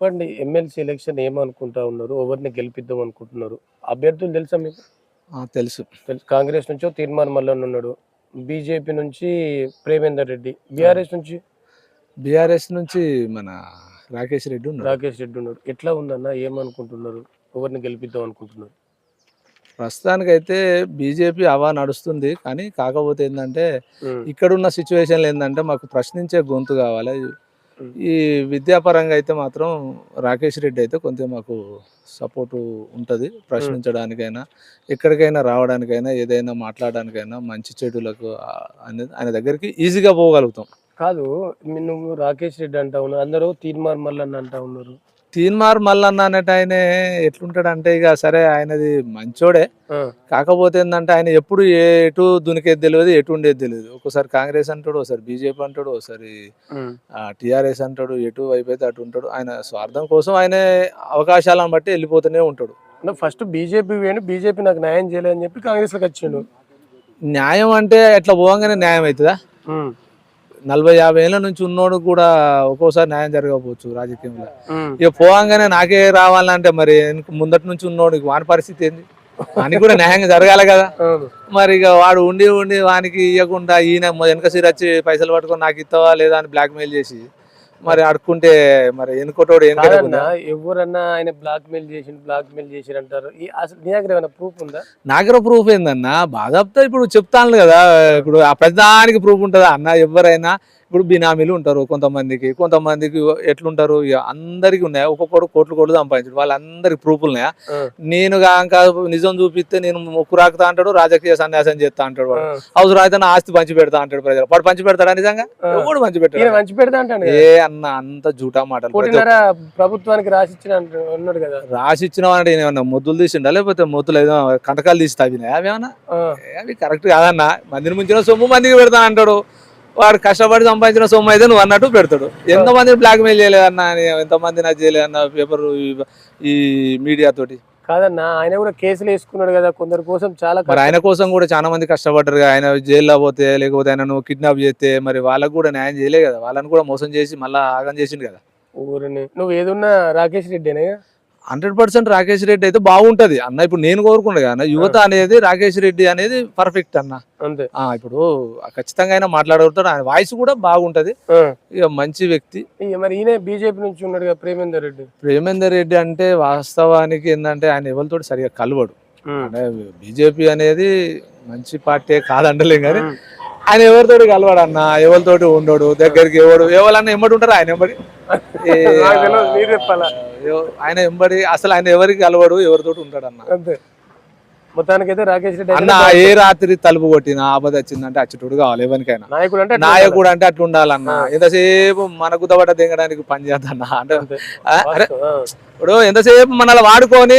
చెప్పండి MLC election ఏమనుకుంటా ఉన్నారు? ఎవరిని గెలిపిద్దాం అనుకుంటున్నారు? అభ్యర్థులు తెలుసా మీకు? తెలుసు. కాంగ్రెస్ నుంచి తీర్మాన్ మల్లన్ ఉన్నాడు. బీజేపీ నుంచి ప్రేమేందర్ రెడ్డి. బీఆర్ఎస్ నుంచి? బీఆర్ఎస్ నుంచి మన రాకేష్ రెడ్డి ఉన్నాడు. రాకేష్ రెడ్డి ఉన్నాడు. ఎట్లా ఉందన్న? ఏమనుకుంటున్నారు? ఎవరిని గెలిపిద్దాం అనుకుంటున్నారు? ప్రస్తుతానికైతే బీజేపీ అవా నడుస్తుంది కానీ కాకపోతే ఏంటంటే ఇక్కడున్న సిచ్యువేషన్లు ఏంటంటే మాకు ప్రశ్నించే గొంతు కావాలి. ఈ విద్యాపరంగా అయితే మాత్రం రాకేష్ రెడ్డి అయితే కొంచెం మాకు సపోర్టు ఉంటుంది. ప్రశ్నించడానికైనా ఎక్కడికైనా రావడానికైనా ఏదైనా మాట్లాడడానికైనా మంచి చెడులకు అనేది ఆయన దగ్గరికి ఈజీగా పోగలుగుతాం. కాదు నువ్వు రాకేష్ రెడ్డి అంటా ఉన్నావు అందరూ తీర్మాన్ మల్లన్ అంటా ఉన్నారు. తీన్మార్ మల్లన్న అన్నట్టు ఆయన ఎట్లుంటాడు అంటే ఇక సరే ఆయనది మంచోడే. కాకపోతే ఏంటంటే ఆయన ఎప్పుడు ఎటు దునికేది తెలియదు ఎటు ఉండేది తెలియదు. ఒకసారి కాంగ్రెస్ అంటాడు ఒకసారి బీజేపీ అంటాడు ఒకసారి టీఆర్ఎస్ అంటాడు ఎటు వైపు అయితే అటు ఉంటాడు. ఆయన స్వార్థం కోసం ఆయన అవకాశాలను బట్టి వెళ్ళిపోతూనే ఉంటాడు. ఫస్ట్ బీజేపీ వేయండి బీజేపీ నాకు న్యాయం చేయలేదని చెప్పి కాంగ్రెస్లోకి వచ్చిండు. న్యాయం అంటే ఎట్లా పోగానే న్యాయం అవుతుందా? నలభై యాభై ఏళ్ళ నుంచి ఉన్నోడు కూడా ఒక్కోసారి న్యాయం జరగకపోవచ్చు రాజకీయంలో. ఇక పోగానే నాకే రావాలంటే మరి ముందటి నుంచి ఉన్నోడు వాని పరిస్థితి ఏంది? వానికి కూడా న్యాయంగా జరగాలి కదా. మరి ఇక వాడు ఉండి ఉండి వానికి ఇవ్వకుండా ఈయన వెనక సిరి వచ్చి పైసలు పట్టుకొని నాకు ఇస్తావా లేదా అని బ్లాక్ మెయిల్ చేసి మరి అడుక్కుంటే మరి ఏం కాదన్నా ఎవరన్నా ఆయన బ్లాక్ మెయిల్ చేసి బ్లాక్ మెయిల్ చేసి అంటారు అసలు నీ దగ్గర ఏమైనా ప్రూఫ్ ఉందా? నాగర ప్రూఫ్ ఏందన్నా? బాధాప్తా ఇప్పుడు చెప్తాను కదా. ఇప్పుడు ఆ ప్రతిదానికి ప్రూఫ్ ఉంటుందా? అన్న ఎవరైనా ఇప్పుడు బినామీలు ఉంటారు కొంతమందికి. కొంతమందికి ఎట్లుంటారు? అందరికి ఉన్నాయి? ఒక్కొక్కడు కోట్లు కోట్లు సంపాదించాడు. వాళ్ళందరికి ప్రూఫ్ ఉన్నాయా? నేను కాక నిజం చూపిస్తే నేను ముక్కు రాకుతా అంటాడు రాజకీయ సన్యాసం చేస్తా అంటాడు వాడు. ఆ, అవసరం అయితే నా ఆస్తి పంచి పెడతా అంటాడు ప్రజలు. వాడు పంచి పెడతాడా నిజంగా. ఎవడు పంచి పెడతా ఏ అన్న అంత జూటా మాటలు. కోటిన్నర ప్రభుత్వానికి రాసిచ్చిన అన్నాడు కదా. రాసి ఇచ్చిన అంటే ఏమన్నా ముద్దులు తీసిండా? లేకపోతే ముద్దులు ఏదో కంటకాలు తీసి తవ్వినాయి అవి ఏమన్నా? అవి కరెక్ట్ కాదన్న. మందిని ముంచిన సొమ్ము మందికి పెడతాను అంటాడు. వాడు కష్టపడి సంపాదించిన సొమ్ము అయితే నువ్వు అన్నట్టు పెడతాడు. ఎంతమంది బ్లాక్ మెయిల్ చేయలేదన్న ఎంతమంది నాకు చేయలేదన్న పేపర్ ఈ మీడియా తోటి. కాదన్నా ఆయన కూడా కేసులు వేసుకున్నాడు కదా కొందరి కోసం చాలా మరి ఆయన కోసం కూడా చాలా మంది కష్టపడ్డారు. ఆయన జైల్లో పోతే లేకపోతే ఆయన నువ్వు కిడ్నాప్ చేస్తే మరి వాళ్ళకు కూడా న్యాయం చేయలే కదా వాళ్ళని కూడా మోసం చేసి మళ్ళీ ఆగం చేసిండు కదా. ఊరిని. నువ్వు ఏదున్నా రాకేష్ రెడ్డినే హండ్రెడ్ పర్సెంట్ రాకేష్ రెడ్డి అయితే బాగుంటది. అన్న ఇప్పుడు నేను కోరుకున్నా కదా అన్న యువత అనేది రాకేష్ రెడ్డి అనేది పర్ఫెక్ట్ అన్న. అంతే. ఇప్పుడు ఖచ్చితంగా ఆయన మాట్లాడగలుగుతాడు. ఆయన వాయిస్ కూడా బాగుంటది. ఇక మంచి వ్యక్తి. మరి ఈయన బీజేపీ నుంచి ఉన్నాడు కదా ప్రేమేందర్ రెడ్డి. ప్రేమేందర్ రెడ్డి అంటే వాస్తవానికి ఏంటంటే ఆయన ఎవరితో సరిగా కలవడు. అంటే బీజేపీ అనేది మంచి పార్టీ కాదంటలేం కానీ. ఆయన ఎవరితోటి కలవాడు అన్న ఎవరితోటి ఉండడు? దగ్గరికి ఎవడు? ఎవరన్నా ఎంబడి ఉంటారు? ఆయన ఎంబడి ఆయన ఎంబడి అసలు ఆయన ఎవరికి కలవాడు? ఎవరితోటి ఉంటాడు అన్న అంతే. మొత్తానికైతే రాకేష్ రెడ్డి అన్న ఏ రాత్రి తలుపు కొట్టిన ఆపద వచ్చిందంటే అచ్చుటోడు కావాలి ఎవరికైనా. నాయకుడు అంటే నాయకుడు అంటే అట్లా ఉండాలన్న. ఎంతసేపు మన గుద్దబట్ట దిగడానికి పని చేద్దన్న? అంటే అరే. ఇప్పుడు ఎంతసేపు మనల్ని వాడుకొని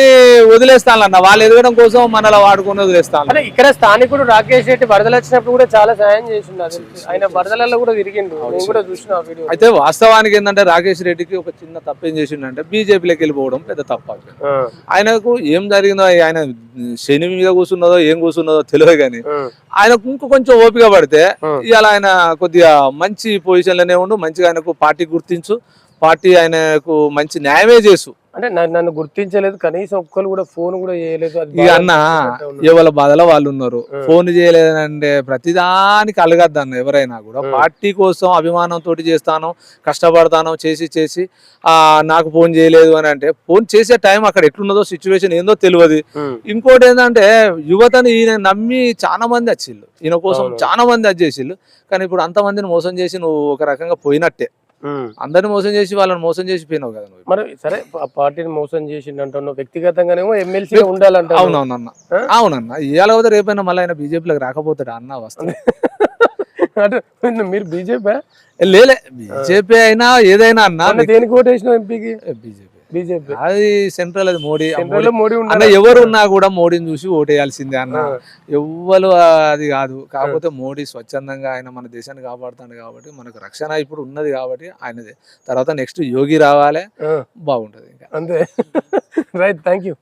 వదిలేస్తానన్న? వాళ్ళు ఎదగడం కోసం మనల్ని వాడుకొని వదిలేస్తాను ఇక్కడ స్థానికుడు రాకేష్ రెడ్డి వరదలు వచ్చినప్పుడు కూడా చాలా సాయం చేసిండు. ఆయన వరదలలో కూడా తిరిగిండు. కూడా చూసిన వీడియో. అయితే వాస్తవానికి ఏంటంటే రాకేష్ రెడ్డికి ఒక చిన్న తప్పు ఏం చేసిండంటే బీజేపీలోకి వెళ్ళిపోవడం పెద్ద తప్పు. ఆయనకు ఏం జరిగిందో ఆయన శని మీద కూర్చున్నదో ఏం కూర్చున్నదో తెలియదు కానీ ఆయనకు ఇంకో కొంచెం ఓపిక పడితే. ఇవాళ ఆయన కొద్దిగా మంచి పొజిషన్లోనే ఉండు మంచిగా ఆయనకు పార్టీ గుర్తించు పార్టీ ఆయనకు మంచి న్యాయమే చేసు అంటే నన్ను గుర్తించలేదు కనీసం ఒక్కరు కూడా ఫోన్ కూడా చేయలేదు అది ఇక అన్న. ఎవరి బాధలో వాళ్ళు ఉన్నారు. ఫోన్ చేయలేదంటే ప్రతిదానికి అలగద్దు అన్న ఎవరైనా కూడా. పార్టీ కోసం అభిమానంతో చేస్తాను కష్టపడతాను చేసి చేసి ఆ నాకు ఫోన్ చేయలేదు అని అంటే ఫోన్ చేసే టైం అక్కడ ఎట్లున్నదో సిచ్యువేషన్ ఏందో తెలియదు ఇంకోటి ఏంటంటే యువతని ఈయన నమ్మి చాలా మంది వచ్చిళ్ళు ఈయన కోసం. చాలా మంది వచ్చేసిళ్ళు కానీ ఇప్పుడు అంతమందిని మోసం చేసి నువ్వు ఒక రకంగా పోయినట్టే. అందరిని మోసం చేసి వాళ్ళని మోసం చేసి పోయినావు కదా నువ్వు. మరి సరే పార్టీని మోసం చేసిండు అంటున్నావు వ్యక్తిగతంగానేమో ఎమ్మెల్సీ ఉండాలంటావు. అవునవునన్న? అవునన్న. ఇవాళ పోతే రేపైనా మళ్ళీ ఆయన బీజేపీలోకి రాకపోతాడు అన్న వస్తుంది అంటే మీరు బీజేపీ? లేలే. బీజేపీ అయినా ఏదైనా అన్న దేనికి ఓటు వేసినావు ఎంపీకి బీజేపీ. బీజేపీ. అది సెంట్రల్ అది మోడీ. సెంట్రల్ మోడీ- అన్న ఎవరు ఉన్నా కూడా మోడీని చూసి ఓటేయాల్సిందే అన్న. ఎవ్వరు అది కాదు. కాకపోతే మోడీ స్వచ్ఛందంగా ఆయన మన దేశాన్ని కాపాడుతాడు కాబట్టి మనకు రక్షణ ఇప్పుడు ఉన్నది కాబట్టి ఆయనదే. తర్వాత నెక్స్ట్ యోగి రావాలి. బాగుంటది ఇంకా. అంతే. Right thank you